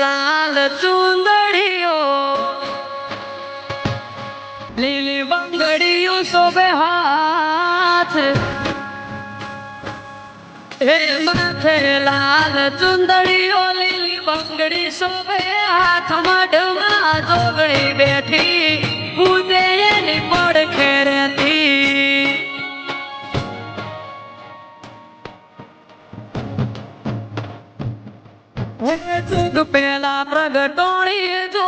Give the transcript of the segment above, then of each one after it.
લાલ ચુંદડીઓ. લીલી બંગડીઓ શોભે હાથ. માથે લાલ ચુંદડીઓ, લીલી બંગડી શોભે હાથમાં ડમા જોગણી બેઠી પેલા પ્રગટોણી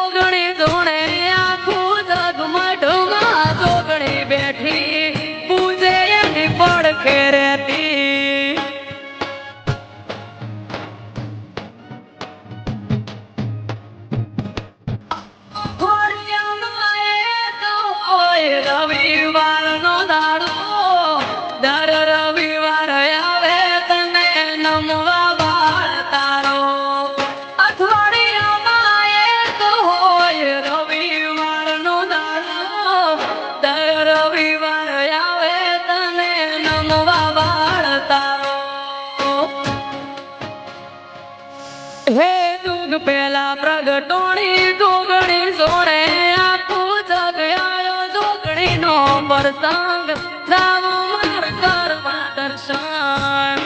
હે દૂધ પેલા પ્રગટોણી, જોગણી સોરે આખું જગ આયો જોગણી નો પ્રસંગ. જાવ માર કરવા દર્શન.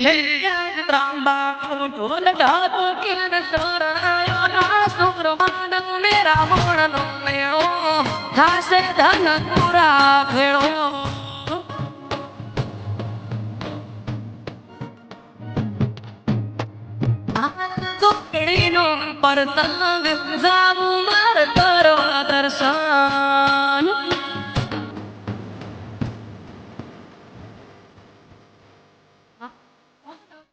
હે ત્રાંબા ધન પૂરા ભેળો തൊക്കിടിനും പറത്താവ്